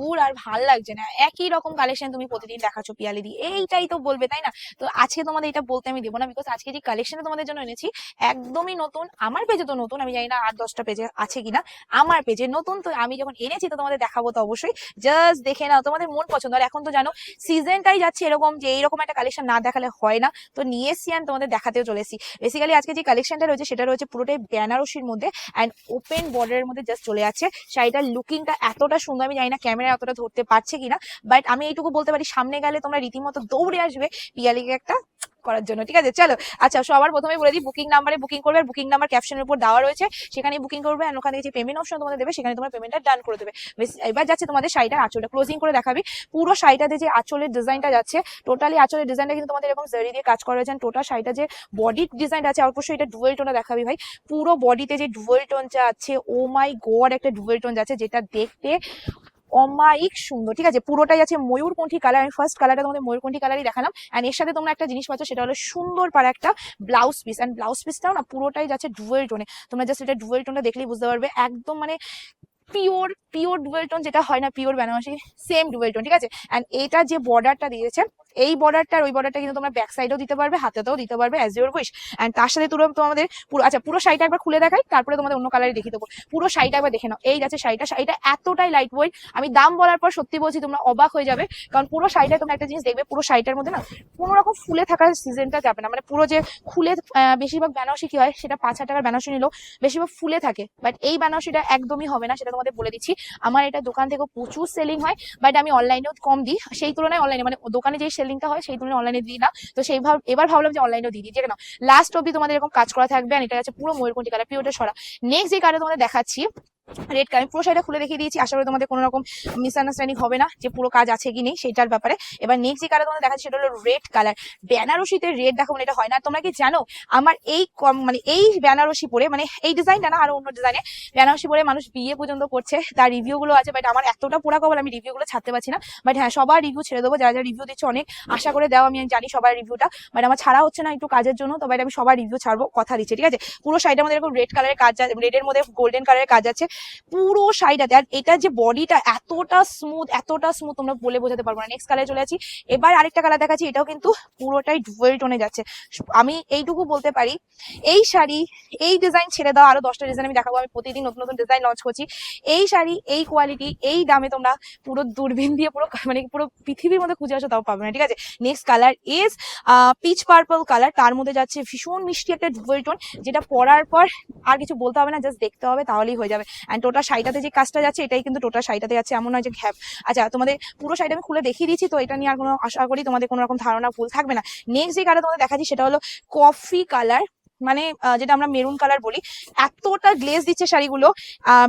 দূর আর ভালো লাগছে না। একই রকম কালেকশন তুমি প্রতিদিন দেখাচ্ছ পিয়ালি দি। এইটাই তো বলবে, তাই না? তো আজকে তোমাদের এটা বলতে আমি দেবো না বিকজ আজকে যে কালেকশন তোমাদের জন্য এনেছি, একদমই নতুন। আমার পেজে তো নতুন, আমি জানি না আট দশটা পেজে আছে কিনা। আমার পেজে নতুন, তো আমি যখন এনেছি তো তোমাদের দেখাবো তো অবশ্যই। জাস্ট দেখে নাও, তোমাদের মন পছন্দ। আর এখন তো জানো সিজনটাই যাচ্ছে এরকম যে এইরকম একটা কালেকশন না দেখালে হয় না। তো নিয়ে এসছি and তোমাদের দেখাতেও চলেছি বেসিক্যালি আজকে যে কালেকশনটা রয়েছে, সেটা রয়েছে পুরোটাই বেনারসির মধ্যে অ্যান্ড ওপেন বর্ডারের মধ্যে জাস্ট চলে যাচ্ছে শাড়িটার লুকিংটা এতটা সুন্দর, আমি জানি না ক্যামেরায় অতটা ধরতে পারছে কিনা বাট আমি এইটুকু বলতে পারি, সামনে গেলে তোমরা রীতিমতো দৌড়ে আসবে পিয়ালিকে একটা করার জন্য, ঠিক আছে? চলো আচ্ছা সবার প্রথমে বলে দিই বুকিং নাম্বারে বুকিং করবে বুকিং নাম্বার ক্যাপশনের উপর দেওয়া রয়েছে সেখানে বুকিং করবে আর ওখানে যে পেমেন্ট অপশন তোমাদের দেবে, সেখানে তোমার পেমেন্টটা ডান করে দেবে। এবার যাচ্ছে তোমাদের শাড়িটার আঁচলটা ক্লোজিং করে দেখাবি। পুরো শাড়িটাতে যে আঁচলের ডিজাইনটা যাচ্ছে টোটালি আঁচলের ডিজাইনটা কিন্তু তোমাদের এরকম জারি দিয়ে কাজ করা হয়েছে টোটাল শাড়িটা যে বডি ডিজাইনটা আছে, অবশ্যই এটা ডুয়েল টোনটা দেখাবি ভাই। পুরো বডিতে যে ডুয়েল টোন যাচ্ছে ও মাই গড একটা ডুয়েল টোন যাচ্ছে, যেটা দেখতে অমায়িক সুন্দর, ঠিক আছে? পুরোটাই আছে ময়ূরকণ্ঠী কালার আমি ফার্স্ট কালারটা তোমাদের ময়ূরকণ্ঠী কালারই দেখালাম। অ্যান্ড এর সাথে তোমরা একটা জিনিস পাচ্ছ, সেটা হলো সুন্দর পারা একটা ব্লাউজ পিস অ্যান্ড ব্লাউজ পিসটাও না, পুরোটাই যাচ্ছে ডুয়েল টোনে তোমরা জাস্ট এটা ডুয়েল টোনটা দেখলেই বুঝতে পারবে, একদম মানে পিওর পিওর ডুয়েল টোন যেটা হয় না pure Benarasi same dual tone ঠিক আছে? অ্যান্ড এটা যে বর্ডারটা দিয়েছে এই বর্ডারটা ওই বর্ডারটা কিন্তু তোমরা ব্যাক সাইডেও দিতে পারবে, হাতেতেও দিতে পারবে অ্যাজ ইউর উইশ অ্যান্ড তার সাথে তুলো তোমাদের পুরো আচ্ছা পুরো শাড়িটা একবার খুলে দেখাই, তারপরে তোমাদের অন্য কালারে দেখিয়ে দেবো। পুরো শাড়িটা একবার দেখে নাও। এই যাচ্ছে শাড়িটা শাড়িটা এতটাই লাইট ওয়েট আমি দাম বলার পর সত্যি বলছি তোমরা অবাক হয়ে যাবে, কারণ পুরো শাড়িটা তোমরা একটা জিনিস দেখবে, পুরো শাড়িটার মধ্যে না কোনো রকম ফুলে থাকার সিজনটা যাবে না। মানে পুরো যে খুলে বেশিরভাগ বেনারসি কি হয়, সেটা পাঁচ হাজার টাকার বেনারসি নিলেও বেশিরভাগ ফুলে থাকে। বাট এই বেনারসিটা একদমই হবে না, সেটা তোমাদের বলে দিচ্ছি। আমার এটা দোকান থেকে প্রচুর সেলিং হয় বাট আমি অনলাইনেও কম দিই। সেই তুলনায় অনলাইনে মানে দোকানে যেই সেলিংটা হয়, সেই তুলনায় অনলাইনে দিই না। তো সেই ভাব, এবার ভাবলাম যে অনলাইনেও দিই যে না লাস্ট অব্দি তোমাদের এরকম কাজ করা থাকবে আর এটা আছে পুরো ময়ূরকুণ্ডি কালার পিওটা সরা। নেক্সট যে কালার তোমাদের দেখাচ্ছি রেড কালার পুরো শাড়িটা খুলে দেখিয়ে দিয়েছি। আশা করি তোমাদের কোনো রকম মিসআন্ডারস্ট্যান্ডিং হবে না যে পুরো কাজ আছে কি নেই সেটার ব্যাপারে। এবার নেক্সট যে কালার তোমাদের দেখাচ্ছি সেটা হলো রেড কালার বেনারসিতে রেড দেখো মানে এটা হয় না। তোমরা কি জানো, আমার এই কম- মানে এই বেনারসি পরে মানে এই ডিজাইনটা না, আরও অন্য ডিজাইনে বেনারসি পরে মানুষ বিয়ে পর্যন্ত করছে, তার রিভিউ গুলো আছে বাট আমার এতটা পোড়া কবল আমি রিভিউ গুলো ছাড়তে পারছি না। বাট হ্যাঁ সবার রিভিউ ছেড়ে দেবো, যারা যারা রিভিউ দিচ্ছে অনেক, আশা করে দেওয়া, আমি জানি সবার রিভিউটা বাট আমার ছাড়া হচ্ছে না একটু কাজের জন্য, তো বাট আমি সবার রিভিউ ছাড়বো, কথা দিচ্ছি, ঠিক আছে? পুরো শাড়িটার মধ্যে এরকম রেড কালারের কাজ রেডের মধ্যে গোল্ডেন কালারের কাজ আছে। পুরো শাড়িটাতে আর এটা যে বডিটা এতটা স্মুথ এতটা স্মুথ তোমরা বলে বোঝাতে পারব না। নেক্সট কালারে চলে আছি এবার আরেকটা কালার দেখাচ্ছি, এটাও কিন্তু পুরোটাই ডুয়েল টোনে যাচ্ছে। আমি এইটুকু বলতে পারি, এই শাড়ি, এই ডিজাইন ছেড়ে দাও, আরও দশটা ডিজাইন আমি দেখাবো। আমি প্রতিদিন নতুন নতুন ডিজাইন লঞ্চ করছি। এই শাড়ি, এই কোয়ালিটি এই দামে তোমরা পুরো দূরবীন দিয়ে পুরো মানে পুরো পৃথিবীর মধ্যে খুঁজে আসো, তাও পাবে না, ঠিক আছে? Next colour is peach purple colour তার মধ্যে যাচ্ছে ভীষণ মিষ্টি একটা ডুয়েল টোন যেটা পরার পর আর কিছু বলতে হবে না জাস্ট দেখতে হবে, তাহলেই হয়ে যাবে। অ্যান্ড টোটাল শাড়িটাতে যে কাজটা যাচ্ছে, এটাই কিন্তু টোটাল শাড়িটাতে যাচ্ছে। এমন নয় যে ঘ্যাপ। আচ্ছা তোমাদের পুরো শাড়িটা আমি খুলে দেখিয়ে দিচ্ছি, তো এটা নিয়ে আর কোনো আশা করি তোমাদের কোনো রকম ধারণা ভুল থাকবে না। নেক্সট যে কালার তোমাদের দেখাচ্ছি, সেটা হলো কফি কালার মানে যেটা আমরা মেরুন কালার বলি। এতটা গ্লেজ দিচ্ছে শাড়িগুলো।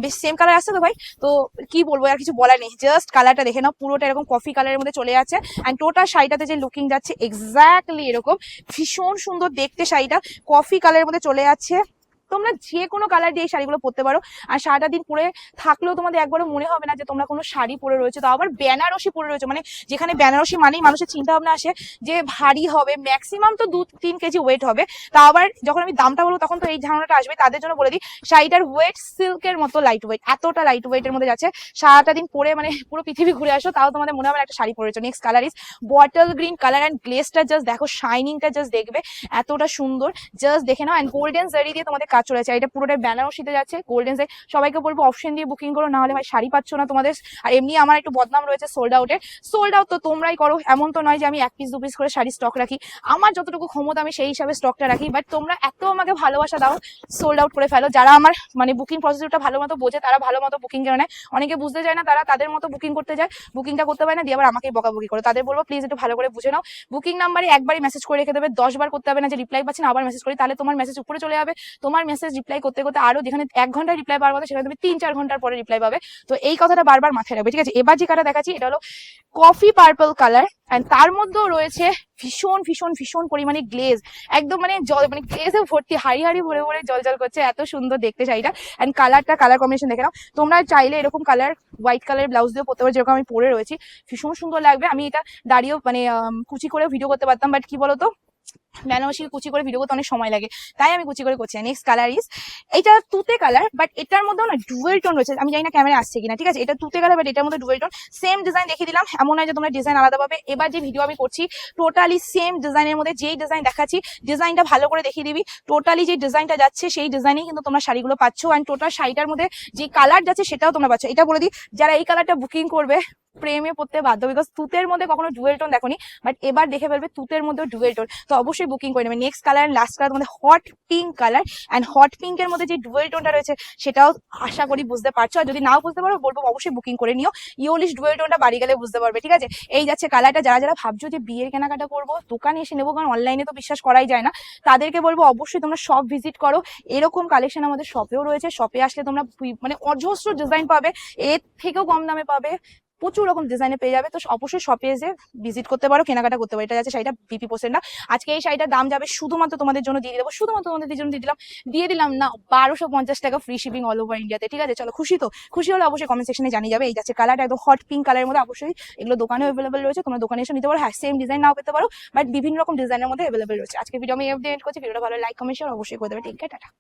বেশ সেম কালার আসছে তো ভাই? তো কি বলব, আর কিছু বলার নেই। জাস্ট কালারটা দেখে নাও, পুরোটা এরকম কফি কালারের মধ্যে চলে যাচ্ছে। অ্যান্ড টোটাল শাড়িটাতে যে লুকিং যাচ্ছে এক্স্যাক্টলি এরকম। ভীষণ সুন্দর দেখতে শাড়িটা। কফি কালারের মধ্যে চলে যাচ্ছে। তোমরা যে কোনো কালার দিয়ে এই শাড়িগুলো পরতে পারো। আর সারাটা দিন পরে থাকলেও তোমাদের একবারও মনে হবে না যে তোমরা কোনো শাড়ি পরে রয়েছে তো আবার বেনারসি পরে রয়েছে। মানে যেখানে বেনারসি মানেই মানুষের চিন্তা ভাবনা আসে যে ভারী হবে ম্যাক্সিমাম তো দু তিন কেজি ওয়েট হবে। তা আবার যখন আমি দামটা বলব তখন তো এই ধারণাটা আসবে তাদের জন্য বলে দিই, শাড়িটার ওয়েট সিল্কের মতো লাইট ওয়েট এতটা লাইট ওয়েটের মধ্যে যাচ্ছে। সারাটা দিন পরে মানে পুরো পৃথিবী ঘুরে আসো, তাও তোমাদের মনে হবে একটা sari পরেছো next colour is bottle green colour and গ্লেসটা just দেখো শাইনিংটা জাস্ট দেখবে, এতটা সুন্দর। জাস্ট দেখে নাও অ্যান্ড গোল্ডেন জারি দিয়ে তোমাদের কাজ চলেছে এটা পুরোটাই বেনারসিতে যাচ্ছে গোল্ডেন জারি সবাইকে বলব অপশন দিয়ে বুকিং করো না হলে ভাই শাড়ি পাচ্ছ না তোমাদের। আর এমনি আমার একটু বদনাম রয়েছে সোল্ড আউটের সোল্ড আউট তো তোমরাই করো, এমন তো নয় যে আমি এক পিস দু পিস করে শাড়ি স্টক রাখি। আমার যতটুকু ক্ষমতা আমি সেই হিসাবে স্টকটা রাখি বাট তোমরা এত আমাকে ভালোবাসা দাও সোল্ড আউট করে ফেলো। যারা আমার মানে বুকিং প্রসিডিউরটা ভালো মতো বোঝে, তারা ভালো মতো বুকিং করে নেয়। অনেকে বুঝতে চায় না, তারা তাদের মতো বুকিং করতে যায় বুকিংটা করতে পারে না, দিয়ে আবার আমাকে বকাবকি করে। তাদের বলব প্লিজ একটু ভালো করে বুঝে নাও। বুকিং নাম্বারে একবারই মেসেজ করে রেখে দেবে, দশ বার করতে হবে না, যে রিপ্লাই পাচ্ছি না, আবার মেসেজ করি, তাহলে তোমার মেসেজ উপরে চলে যাবে। তোমার মেসেজ রিপ্লাই করতে করতে আরও যেখানে এক ঘন্টায় রিপ্লাই পাওয়ার কথা সেখানে তুমি তিন চার ঘণ্টার পরে রিপ্লাই পাবে। তো এই কথাটা বারবার মাথায় রাখবে, ঠিক আছে? এবার যে কাটা দেখাচ্ছি, এটা হলো কফি পার্পল কালার অ্যান্ড তার মধ্যেও রয়েছে ভীষণ ভীষণ ভীষণ পরিমাণে গ্লেজ একদম মানে জল মানে গ্লেজে ভর্তি, হাড়ি হাড়ি ভরে ভরে জল জল করছে, এত সুন্দর দেখতে শাড়িটা। অ্যান্ড কালারটা কালার কম্বিনেশন দেখে নাও। তোমরা চাইলে এরকম কালার হোয়াইট কালার ব্লাউজ দিয়ে পরতে পারো, যেরকম আমি পরে রয়েছি। ভীষণ সুন্দর লাগবে। আমি এটা দাঁড়িয়েও মানে কুচি করে ভিডিও করতে পারতাম বাট কি বলতো? ম্যানোমাসি কুচি করে ভিডিও করতে অনেক সময় লাগে। তাই আমি কুচি করে করছি নেক্সট কালার ইস এটা তুতে কালার বাট এটার মধ্যেও না ডুয়েল টোন রয়েছে। আমি জানি না ক্যামেরা আসছে কিনা, ঠিক আছে? এটা তুতে কালার বাট এটার মধ্যে ডুয়েল টোন সেম ডিজাইন দেখিয়ে দিলাম। এমন নয় যে তোমরা ডিজাইন আলাদা পাবে। এবার যে ভিডিও আমি করছি টোটালি সেম ডিজাইনের মধ্যে যেই ডিজাইন দেখাচ্ছি ডিজাইনটা ভালো করে দেখিয়ে দিবি। টোটালি যে ডিজাইনটা যাচ্ছে, সেই ডিজাইনেই কিন্তু তোমরা শাড়িগুলো পাচ্ছ। অ্যান্ড টোটাল শাড়িটার মধ্যে যে কালার যাচ্ছে, সেটাও তোমরা পাচ্ছ। এটা বলে দিই, যারা এই কালারটা বুকিং করবে, প্রেমে পড়তে বাধ্য। বিকজ তুতের মধ্যে কখনো ডুয়েল টোন দেখোনি বাট এবার দেখে ফেলবে তুতের মধ্যে ডুয়েল টোন তো অবশ্যই বুকিং করে নেবে। নেক্সট কালার লাস্ট কালার তোমাদের hot pink colour and hot পিঙ্কের মধ্যে যে ডুয়েল টোনটা রয়েছে, সেটাও আশা করি বুঝতে পারছ। আর যদি নাও বুঝতে পারো, বলব অবশ্যই বুকিং করে নিও। ইউলিশ ডুয়েল টোনটা বাড়ি গেলে বুঝতে পারবে, ঠিক আছে? এই যাচ্ছে কালারটা যারা যারা ভাবছ যে বিয়ের কেনাকাটা করব, দোকানে এসে নেব, কারণ অনলাইনে তো বিশ্বাস করাই যায় না, তাদেরকে বলব অবশ্যই তোমরা শপ ভিজিট করো। এরকম কালেকশন আমাদের শপেও রয়েছে। শপে আসলে তোমরা মানে অজস্র ডিজাইন পাবে, এর থেকেও কম দামে পাবে। প্রচুর রকম ডিজাইনে পেয়ে যাবে। তো অবশ্যই শপে এসে ভিজিট করতে পারো, কেনাকাটা করতে পারো। এটা যাচ্ছে শাড়িটা বিপি পোসের না আজকে এই শাড়িটার দাম যাবে শুধুমাত্র তোমাদের জন্য দিয়ে দেবো। শুধুমাত্র তোমাদের জন্য দিয়ে দিলাম। দিয়ে দিলাম না, বারোশো পঞ্চাশ টাকা ফ্রি শিপিং অল ওভার ইন্ডিয়াতে ঠিক আছে? চলো, খুশি তো? খুশি হলে অবশ্যই কমেন্ট সেকশনে জানিয়ে যাবে। এই যাচ্ছে কালারটা একদম হট পিঙ্ক কালারের মধ্যে। অবশ্যই এগুলো দোকানে অ্যাভেলেবল রয়েছে। তোমরা দোকানে এসে নিতে পারো। হ্যাঁ সেম ডিজাইন নাও পেতে পারো। বাট বিভিন্ন রকম ডিজাইনের মধ্যে অ্যাভেলেবল রয়েছে। আজকে ভিডিও আমি এফ করছি। ভিডিওটা ভালো লাইক কমেন্ট শেয়ার অবশ্যই করে দেবে। ঠিক আছে টাটা।